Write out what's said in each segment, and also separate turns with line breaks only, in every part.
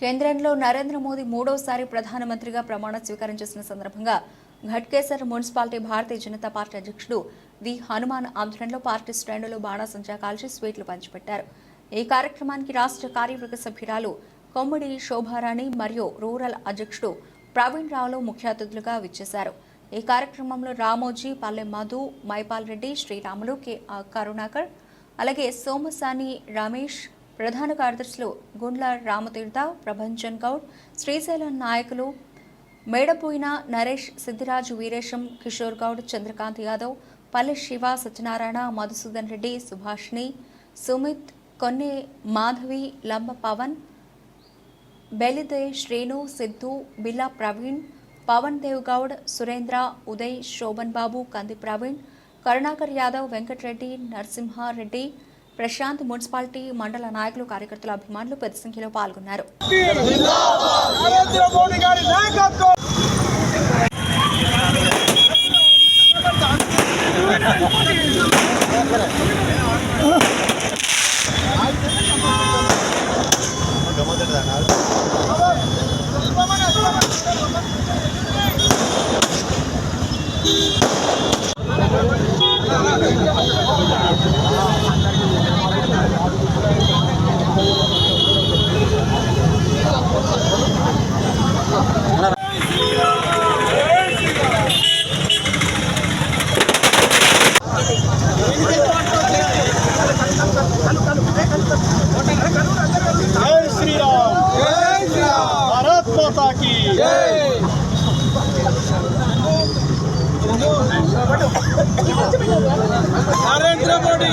కేంద్రంలో నరేంద్ర మోదీ మూడోసారి ప్రధానమంత్రిగా ప్రమాణ స్వీకారం చేసిన సందర్భంగా ఘట్కేసర్ మున్సిపాలిటీ భారతీయ జనతా పార్టీ అధ్యక్షుడు వి హనుమాన్ ఆధ్వర్యంలో పార్టీ శ్రేణులు బాణాసంచా కాల్చి స్వీట్లు పంచిపెట్టారు. ఈ కార్యక్రమానికి రాష్ట్ర కార్యవర్గ సభ్యురాలు కొమ్మిడి శోభారాణి మరియు రూరల్ అధ్యక్షుడు ప్రవీణ్ రావులు ముఖ్య అతిథులుగా విచ్చేశారు. ఈ కార్యక్రమంలో రామోజీ పల్లె మధు మైపాల్ రెడ్డి శ్రీరాములు కె కరుణాకర్ అలాగే సోమసాని రమేష్ ప్రధాన కార్యదర్శులు గుండ్ల రామతీర్థ ప్రభంజన్ గౌడ్ శ్రీశైలం నాయకులు మేడపోయిన నరేష్ సిద్ధిరాజు వీరేశం కిషోర్ గౌడ్ చంద్రకాంత్ యాదవ్ పల్లె శివ సత్యనారాయణ మధుసూదన్ రెడ్డి సుభాష్ని సుమిత్ కొన్నే మాధవి లంబ పవన్ బెలిదే శ్రీను సిద్ధు బిల్లా ప్రవీణ్ పవన్ దేవ్ గౌడ్ సురేంద్ర ఉదయ్ శోభన్ బాబు కంది ప్రవీణ్ కరుణాకర్ యాదవ్ వెంకటరెడ్డి నరసింహారెడ్డి ప్రశాంత్ మున్సిపాలిటీ మండల నాయకులు కార్యకర్తల అభిమానులు పెద్ద సంఖ్యలో పాల్గొన్నారు
Thank you గారి నాయకత్వం జై శ్రీరామ్ జై శ్రీరామ్ భారత్ మాతా కీ నరేంద్ర మోడీ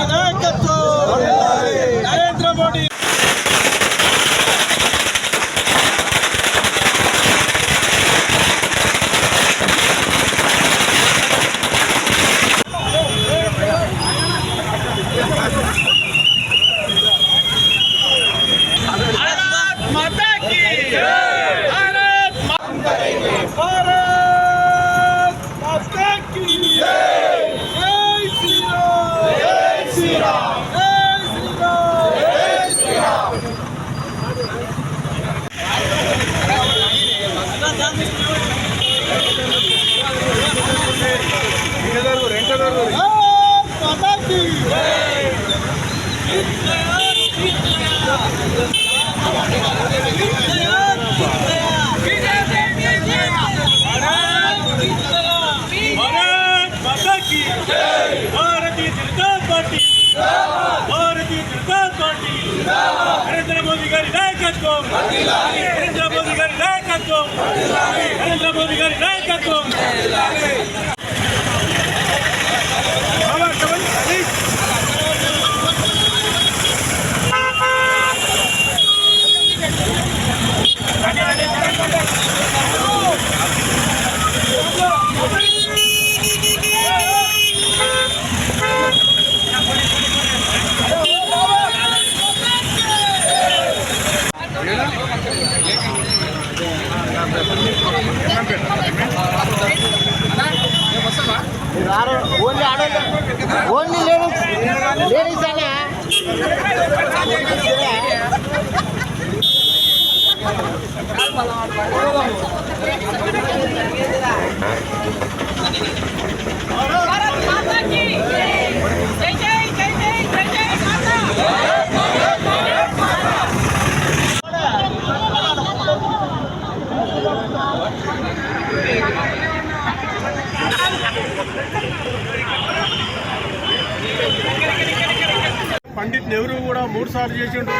నరేంద్ర మోదీ గారి నాయకత్వం నరేంద్ర మోదీ గారి నాయకత్వం
ఓన్లీ ఆడోళ్ళు ఓన్లీ లేడీస్ లేడీస్ అనే
Thank you.
పండిట్ నెహ్రూ కూడా మూడు సార్లు చేసిండు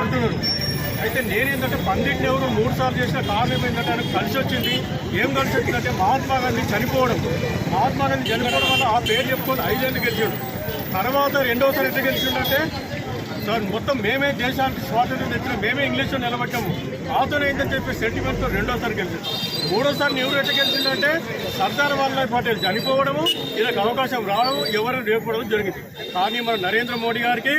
అంటున్నారు. అయితే నేనేంటంటే పండిత్ నెహ్రూ మూడు సార్లు చేసిన కారణం ఏంటంటే ఆయనకు కలిసి వచ్చింది. ఏం కలిసి వచ్చిందంటే మహాత్మా గాంధీ చనిపోవడం. మహాత్మా గాంధీ చనిపోవడం వల్ల ఆ పేరు చెప్పుకొని ఐదేళ్ళు గెలిచాడు. తర్వాత రెండవసారి ఎట్లా గెలిచిందంటే సార్ మొత్తం మేమే దేశానికి స్వాతంత్రం మేమే ఇంగ్లీష్లో నిలబెట్టాము ఆతోనే చెప్పి సెంటిమెంట్తో రెండోసారి గెలిచాం మూడోసారి నెహ్రూ ఎట్లా గెలిచిందంటే సర్దార్ వల్లభాయ్ పటేల్ చనిపోవడము ఇలాగ అవకాశం రావడం ఎవరు రేపడడం జరిగింది. కానీ మన నరేంద్ర మోడీ గారికి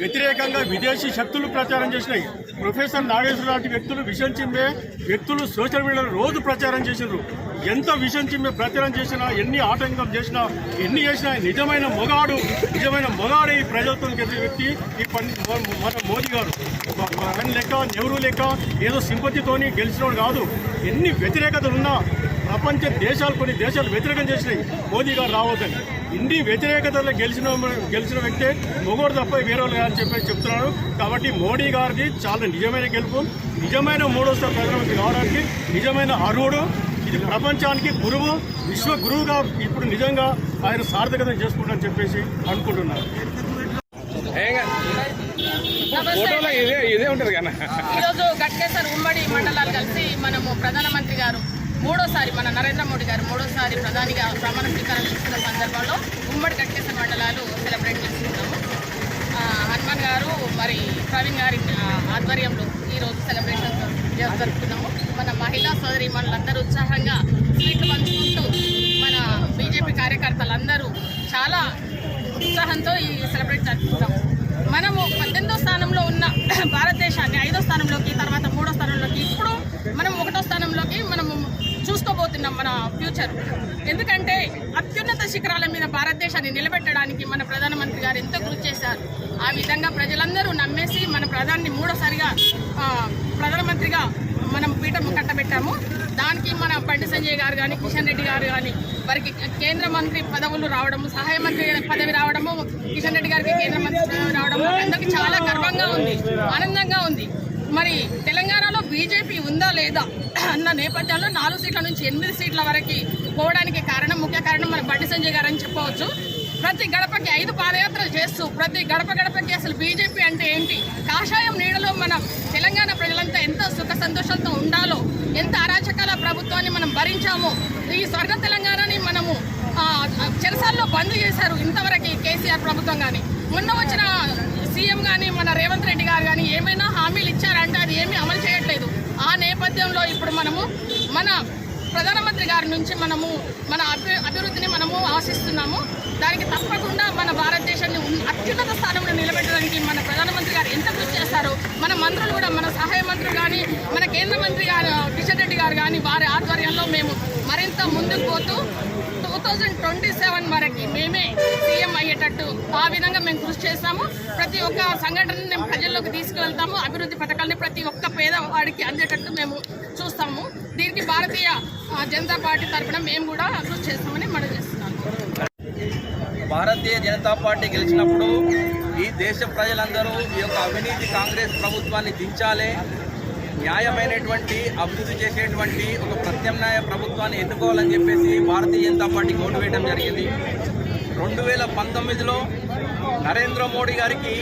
వ్యతిరేకంగా విదేశీ శక్తులు ప్రచారం చేసినాయి. ప్రొఫెసర్ నాగేశ్వర లాంటి వ్యక్తులు విషయం చిమ్మే వ్యక్తులు సోషల్ మీడియాలో రోజు ప్రచారం చేసినారు ఎంత విషయం చిమ్మే ప్రచారం చేసినా ఎన్ని ఆటంకం చేసినా ఎన్ని చేసినా నిజమైన మొగాడు నిజమైన మొగాడు ఈ ప్రజాత్వం గెలిచిన వ్యక్తి ఈ పని మన మోదీ గారు. ఆయన లెక్క నెహ్రూ లెక్క ఏదో సింపతితోని గెలిచినోడు కాదు. ఎన్ని వ్యతిరేకతలు ఉన్నా ప్రపంచ దేశాలు కొన్ని దేశాలు వ్యతిరేకం చేసినాయి. మోదీ గారు రావద్దని. ఇన్ని వ్యతిరేకతలో గెలిచిన గెలిచిన వ్యక్తే మొగోడు తప్ప వేరే వాళ్ళు చెప్పి చెప్పేసి కాబట్టి మోడీ గారిది చాలా నిజమైన గెలుపు. నిజమైన మూడోసారి ప్రధానమంత్రి కావడానికి నిజమైన అర్హుడు. ఇది ప్రపంచానికి గురువు విశ్వ గురువుగా ఇప్పుడు నిజంగా ఆయన సార్థకత చేసుకుంటారని చెప్పేసి అనుకుంటున్నాను
ఫోటోలో ఇదే ఇదే ఉంటుంది కదా.
ఈరోజు గట్కేసర్ ఉమ్మడి మండలాలు కలిసి మనము ప్రధానమంత్రి గారు మూడోసారి మన నరేంద్ర మోడీ గారు మూడోసారి ప్రధానిగా ప్రమాణ స్వీకారం చేస్తున్న సందర్భంలో ఉమ్మడి గట్కేసర్ మండలాలు సెలబ్రేట్ చేసుకుంటాము హనుమాన్ గారు మరి ప్రవీణ్ గారి ఆధ్వర్యంలో ఈరోజు సెలబ్రేషన్ జరు- జరుపుకున్నాము మన మహిళా సోదరి మనలందరూ ఉత్సాహంగా స్వీట్లు పంచుకుంటూ మన బీజేపీ కార్యకర్తలందరూ చాలా ఉత్సాహంతో ఈ సెలబ్రేట్ జరుపుకుంటాం. మనము పద్దెనిమిదో స్థానంలో ఉన్న భారతదేశాన్ని ఐదో స్థానంలోకి తర్వాత మూడో స్థానంలోకి ఇప్పుడు మనం ఒకటో స్థానంలోకి మనము చూసుకోబోతున్నాం మన ఫ్యూచర్. ఎందుకంటే అత్యున్నత శిఖరాల మీద భారతదేశాన్ని నిలబెట్టడానికి మన ప్రధానమంత్రి గారు ఎంతో కృషి చేశారు. ఆ విధంగా ప్రజలందరూ నమ్మేసి మన ప్రధాని మూడోసారిగా ప్రధానమంత్రిగా మనం పీఠం కట్టబెట్టాము. దానికి మన బండి సంజయ్ గారు కానీ కిషన్ రెడ్డి గారు కానీ వారికి కేంద్ర మంత్రి పదవులు రావడము సహాయ మంత్రి పదవి రావడము కిషన్ రెడ్డి గారికి కేంద్ర మంత్రి పదవి రావడము అందరికి చాలా గర్వంగా ఉంది ఆనందంగా ఉంది. మరి తెలంగాణలో బీజేపీ ఉందా లేదా అన్న నేపథ్యంలో నాలుగు సీట్ల నుంచి ఎనిమిది సీట్ల వరకు పోవడానికి కారణం ముఖ్య కారణం మన బండి సంజయ్ గారు అని చెప్పవచ్చు. ప్రతి గడపకి ఐదు పాదయాత్రలు చేస్తూ ప్రతి గడప గడపకి అసలు బీజేపీ అంటే ఏంటి? కాషాయం నీడలో మన తెలంగాణ ప్రజలంతా ఎంత సుఖ ఉండాలో ఎంత అరాచకాల ప్రభుత్వాన్ని మనం భరించామో ఈ స్వర్గ తెలంగాణని మనము చెరసాల్లో బంద్ చేశారు ఇంతవరకు కేసీఆర్ ప్రభుత్వం కానీ మొన్న వచ్చిన సీఎం కానీ మన రేవంత్ రెడ్డి గారు కానీ ఏమైనా హామీలు ఇచ్చారంటే అది ఏమీ అమలు చేయట్లేదు. ఆ నేపథ్యంలో ఇప్పుడు మనము మన ప్రధానమంత్రి గారి నుంచి మనము మన అభివృద్ధిని మనము ఆశిస్తున్నాము. దానికి తప్పకుండా మన భారతదేశాన్ని ఉన్- అత్యున్నత స్థానంలో నిలబెట్టడానికి మన ప్రధానమంత్రి గారు ఎంత కృషి చేస్తారో మన మంత్రులు కూడా మన సహాయ మంత్రులు కానీ కేంద్ర మంత్రి గారు కిషన్ రెడ్డి గారు కానీ వారి ఆధ్వర్యంలో మేము మరింత ముందుకు పోతూ టూ థౌజండ్ ట్వంటీ సెవెన్ వరకు మేమే సీఎం అయ్యేటట్టు ఆ విధంగా మేము కృషి చేస్తాము. ప్రతి ఒక్క సంఘటనని మేము ప్రజల్లోకి తీసుకువెళ్తాము. అభివృద్ధి పథకాలని ప్రతి ఒక్క పేదవాడికి అందేటట్టు మేము చూస్తాము. దీనికి భారతీయ జనతా పార్టీ తరఫున మేము కూడా కృషి చేస్తామని మనం చేస్తున్నాము.
భారతీయ జనతా పార్టీ గెలిచినప్పుడు ఈ దేశ ప్రజలందరూ ఈ యొక్క అవినీతి కాంగ్రెస్ ప్రభుత్వాన్ని దించాలి. న్యాయమైనటువంటి అభివృద్ధి చేసేటువంటి ఒక ప్రత్యామ్నాయ ప్రభుత్వాన్ని ఎన్నుకోవాలని చెప్పేసి భారతీయ జనతా పార్టీకి ఓటు వేయడం జరిగింది. రెండు వేల పంతొమ్మిదిలో నరేంద్ర మోడీ గారికి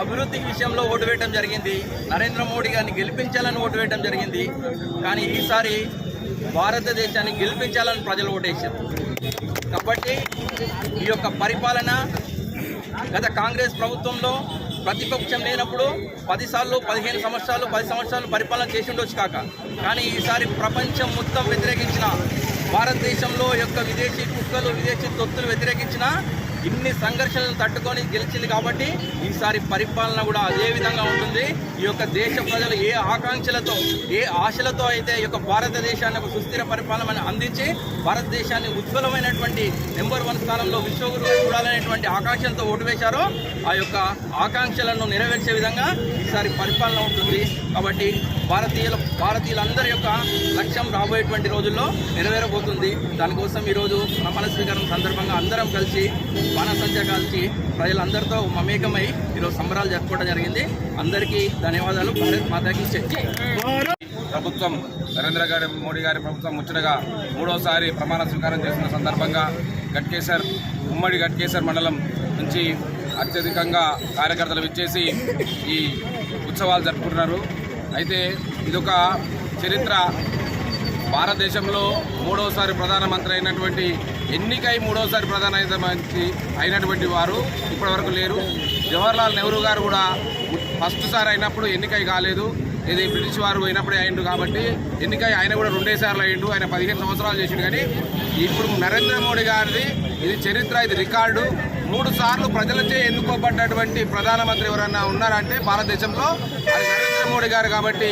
అభివృద్ధి విషయంలో ఓటు వేయడం జరిగింది. నరేంద్ర మోడీ గారిని గెలిపించాలని ఓటు వేయడం జరిగింది. కానీ ఈసారి భారతదేశాన్ని గెలిపించాలని ప్రజలు ఓటేశారు. కాబట్టి ఈ యొక్క పరిపాలన గత కాంగ్రెస్ ప్రభుత్వంలో ప్రతిపక్షం లేనప్పుడు పదిసార్లు పదిహేను సంవత్సరాలు పది సంవత్సరాలు పరిపాలన చేసి ఉండొచ్చు కాక. కానీ ఈసారి ప్రపంచం మొత్తం వ్యతిరేకించిన భారతదేశంలో యొక్క విదేశీ కుక్కలు విదేశీ తొత్తులు వ్యతిరేకించిన ఇన్ని సంఘర్షణలు తట్టుకొని గెలిచింది కాబట్టి ఈసారి పరిపాలన కూడా అదే విధంగా ఉంటుంది. ఈ యొక్క దేశ ప్రజలు ఏ ఆకాంక్షలతో ఏ ఆశలతో అయితే ఈ యొక్క భారతదేశాన్ని ఒక సుస్థిర పరిపాలన అందించి భారతదేశాన్ని ఉజ్వలమైనటువంటి నెంబర్ వన్ స్థానంలో విశ్వగురువు చూడాలనేటువంటి ఆకాంక్షలతో ఓటు వేశారో ఆ యొక్క ఆకాంక్షలను నెరవేర్చే విధంగా ఈసారి పరిపాలన ఉంటుంది. కాబట్టి భారతీయుల భారతీయులందరి యొక్క లక్ష్యం రాబోయేటువంటి రోజుల్లో నెరవేరబోతుంది. దానికోసం ఈరోజు ప్రమాణ స్వీకారం సందర్భంగా అందరం కలిసి బాణసంచ కాల్చి ప్రజలందరితో మమేకమై ఈరోజు సంబరాలు జరుపుకోవడం జరిగింది. అందరికీ ధన్యవాదాలు. భారత్ మాతాకి
ప్రభుత్వం నరేంద్ర గారి మోడీ గారి ప్రభుత్వం ముచ్చటగా మూడోసారి ప్రమాణ స్వీకారం చేసిన సందర్భంగా గట్కేశ్వర్ ఉమ్మడి గట్కేశ్వర్ మండలం నుంచి అత్యధికంగా కార్యకర్తలు విచ్చేసి ఈ ఉత్సవాలు జరుపుకుంటున్నారు. అయితే ఇదొక చరిత్ర. భారతదేశంలో మూడోసారి ప్రధానమంత్రి అయినటువంటి ఎన్నికై మూడోసారి ప్రధానమంత్రి అయినటువంటి వారు ఇప్పటివరకు లేరు. జవహర్లాల్ నెహ్రూ గారు కూడా ఫస్ట్ సారి అయినప్పుడు ఎన్నికై కాలేదు. ఇది బ్రిటిష్ వారు అయినప్పుడే అయిండు కాబట్టి ఎన్నికై ఆయన కూడా రెండేసార్లు అయ్యిండు ఆయన పదిహేను సంవత్సరాలు చేసిండు కానీ ఇప్పుడు నరేంద్ర మోడీ గారిది ఇది చరిత్ర ఇది రికార్డు. మూడు సార్లు ప్రజలచే ఎన్నుకోబడ్డటువంటి ప్రధానమంత్రి ఎవరన్నా ఉన్నారంటే భారతదేశంలో అది మోడీ గారు కాబట్టి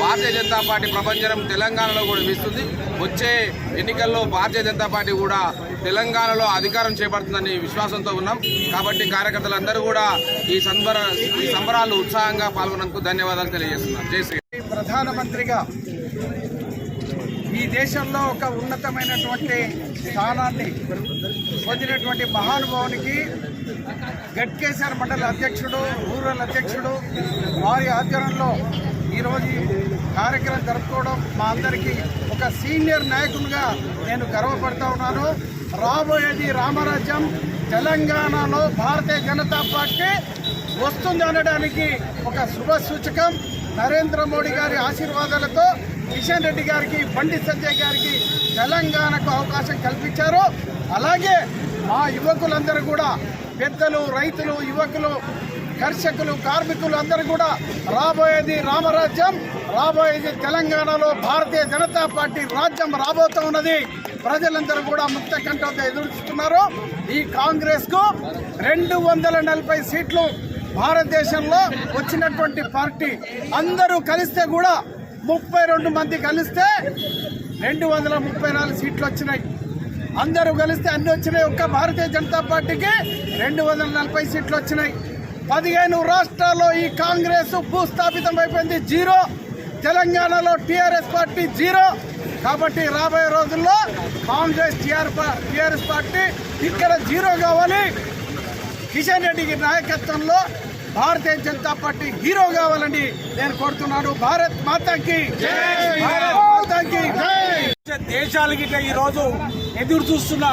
భారతీయ జనతా పార్టీ ప్రపంచం తెలంగాణలో కూడా వీస్తుంది. వచ్చే ఎన్నికల్లో భారతీయ జనతా పార్టీ కూడా తెలంగాణలో అధికారం చేపడుతుందని విశ్వాసంతో ఉన్నాం. కాబట్టి కార్యకర్తలందరూ కూడా ఈ సంబర ఈ సంబరాలు ఉత్సాహంగా పాల్గొన్నందుకు ధన్యవాదాలు తెలియజేస్తున్నాం. జై శ్రీ
ప్రధానమంత్రిగా ఈ దేశంలో ఒక ఉన్నతమైనటువంటి స్థానాన్ని పొందినటువంటి మహానుభావునికి గట్కేశ్వర మండల అధ్యక్షుడు రూరల్ అధ్యక్షుడు వారి ఆధ్వర్యంలో ఈరోజు కార్యక్రమం జరుపుకోవడం మా అందరికీ ఒక సీనియర్ నాయకునిగా నేను గర్వపడుతూ ఉన్నాను. రాబోయేది రామరాజ్యం. తెలంగాణలో భారతీయ జనతా పార్టీ వస్తుంది అనడానికి ఒక శుభ సూచకం. నరేంద్ర మోడీ గారి ఆశీర్వాదాలతో కిషన్ రెడ్డి గారికి బండి సంజయ్ గారికి తెలంగాణకు అవకాశం కల్పించారు. అలాగే మా యువకులందరూ కూడా పెద్దలు రైతులు యువకులు కర్షకులు కార్మికులు అందరూ కూడా రాబోయేది రామరాజ్యం. రాబోయేది తెలంగాణలో భారతీయ జనతా పార్టీ రాజ్యం రాబోతూ ఉన్నది. ప్రజలందరూ కూడా ముక్త కంఠంతో ఎదురుస్తున్నారు ఈ కాంగ్రెస్కు రెండు వందల నలభై సీట్లు భారతదేశంలో వచ్చినటువంటి పార్టీ. అందరూ కలిస్తే కూడా ముప్పై రెండు మంది కలిస్తే రెండు వందల ముప్పై నాలుగు సీట్లు వచ్చినాయి. అందరూ కలిస్తే అన్ని వచ్చినాయి. ఒక్క భారతీయ జనతా పార్టీకి రెండు వందల నలభై సీట్లు వచ్చినాయి. పదిహేను రాష్ట్రాల్లో ఈ కాంగ్రెస్ భూస్థాపితం అయిపోయింది. జీరో. తెలంగాణలో టీఆర్ఎస్ పార్టీ జీరో. కాబట్టి రాబోయే రోజుల్లో Congress T R T R S party ఇక్కడ జీరో కావాలి. కిషన్ రెడ్డికి నాయకత్వంలో భారతీయ జనతా పార్టీ హీరో కావాలని నేను కోరుతున్నాను. భారత్ మాతాకి.
దేశాలకి ఈ రోజు ఎదురు చూస్తున్న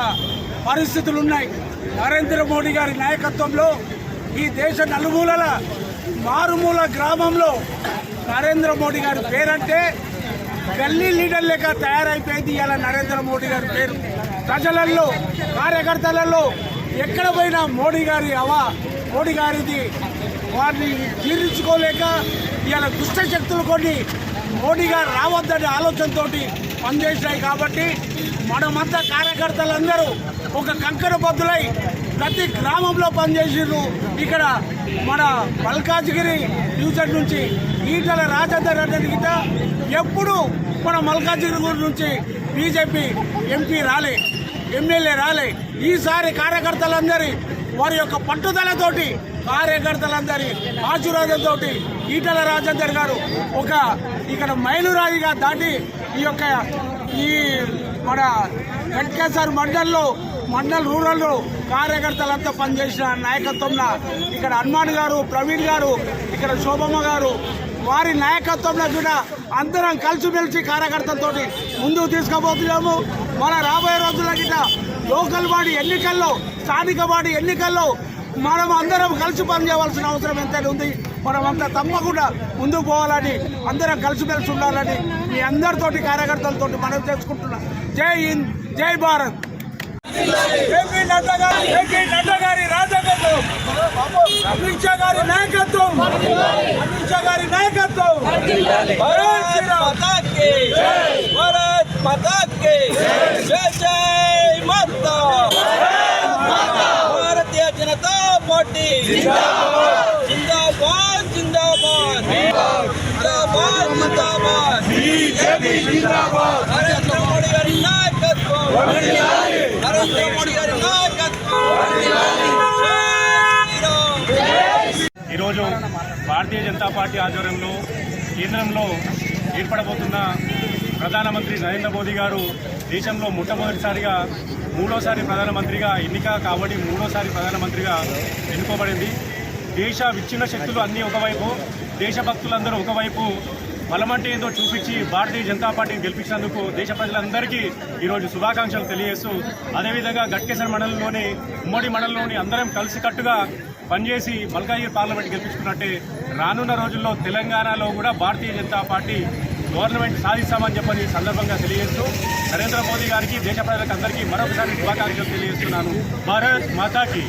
పరిస్థితులు ఉన్నాయి. నరేంద్ర మోడీ గారి నాయకత్వంలో ఈ దేశ నలుమూలల మారుమూల గ్రామంలో నరేంద్ర మోడీ గారి పేరంటే గల్లీ లీడర్ లెక్క తయారైపోయింది ఇలా నరేంద్ర మోడీ గారి పేరు. ప్రజలలో కార్యకర్తలలో ఎక్కడ పోయినా మోడీ గారి అవా మోడీ గారిది వారిని జీర్ణించుకోలేక ఇలా దుష్ట శక్తులు కొన్ని మోడీ గారు రావద్దనే ఆలోచనతో పనిచేసినాయి కాబట్టి మనమంతా కార్యకర్తలందరూ ఒక కంకర బద్దులై ప్రతి గ్రామంలో పనిచేసిండ్రు ఇక్కడ మన మల్కాజ్గిరి యూజర్ నుంచి ఈటల రాజేందర్ రెడ్డి గిట ఎప్పుడు మన మల్కాజ్గిరి నుంచి బీజేపీ ఎంపీ రాలే ఎమ్మెల్యే రాలే. ఈసారి కార్యకర్తలందరి వారి యొక్క పట్టుదలతోటి కార్యకర్తలందరి ఆశీర్వాదంతో ఈటల రాజేందర్ గారు ఒక ఇక్కడ మైలురాయిగా దాటి ఈ యొక్క ఈ మన వెంకటేశ్వర మండల్లో మండల్ రూరల్లో కార్యకర్తలంతా పనిచేసిన నాయకత్వంలో ఇక్కడ హనుమాన్ గారు ప్రవీణ్ గారు ఇక్కడ శోభమ్మ గారు వారి నాయకత్వంలో కూడా అందరం కలిసిమెలిసి కార్యకర్తలతో ముందుకు తీసుకుపోతున్నాము. మన రాబోయే రోజుల గిట్ట లోకల్ బాడీ ఎన్నికల్లో స్థానిక బాడీ ఎన్నికల్లో మనం అందరం కలిసి పనిచేయవలసిన అవసరం ఎంతైనా ఉంది మనం అంతా తప్పకుండా ముందుకు పోవాలని అందరం కలిసిమెలిసి ఉండాలని మీ అందరితోటి కార్యకర్తలతోటి మనం చేసుకుంటున్నాం జై హింద్ జై భారత్ జేపీ నడ్డా గారి జేపీ నడ్డా గారి రాజకత్వం అమిత్ షా గారి నాయకత్వం అమిత్ షా గారి నాయకత్వం భారత్ శ్రీరామ్.
భారత్ మాతా జై జై మాతా భారతీయ జనతా పార్టీ. జిందాబాద్. జిందాబాద్ జిందాబాద్. జిందాబాద్. నరేంద్ర మోడీ గారి నాయకత్వం. నరేంద్ర మోడీ గారి నాయకత్వం.
ఈరోజు భారతీయ జనతా పార్టీ ఆధ్వర్యంలో కేంద్రంలో ఏర్పడబోతున్న ప్రధానమంత్రి నరేంద్ర మోదీ గారు దేశంలో మొట్టమొదటిసారిగా మూడోసారి ప్రధానమంత్రిగా ఎన్నిక కాబట్టి మూడోసారి ప్రధానమంత్రిగా ఎన్నుకోబడింది. దేశ విచ్ఛిన్న శక్తులు అన్నీ ఒకవైపు దేశభక్తులందరూ ఒకవైపు. బలమంటే ఏందో చూపించి భారతీయ జనతా పార్టీని గెలిపించినందుకు దేశ ప్రజలందరికీ ఈరోజు శుభాకాంక్షలు తెలియజేస్తూ అదేవిధంగా గట్కేశ్వర మండలంలోని ఉమ్మడి మండలంలోని అందరం కలిసికట్టుగా పనిచేసి మల్కాజ్గిరి పార్లమెంట్ గెలిపించుకున్నట్టే రానున్న రోజుల్లో తెలంగాణలో కూడా భారతీయ జనతా పార్టీ గవర్నమెంట్ సాధిస్తామని చెప్పని సందర్భంగా తెలియజేస్తూ నరేంద్ర మోదీ గారికి దేశ ప్రజలకు అందరికీ మరొకసారి శుభాకాంక్షలు తెలియజేస్తున్నాను. భారత్ మాతాకి.